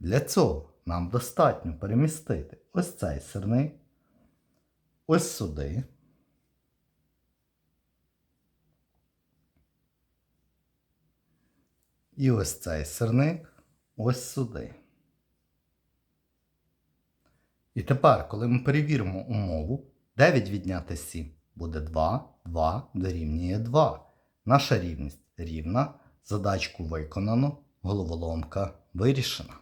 Для цього нам достатньо перемістити ось цей сирник, ось сюди. І ось цей сирник ось сюди. І тепер, коли ми перевіримо умову, 9 відняти 7 буде 2, 2 дорівнює 2. Наша рівність рівна, задачку виконано, головоломка вирішена.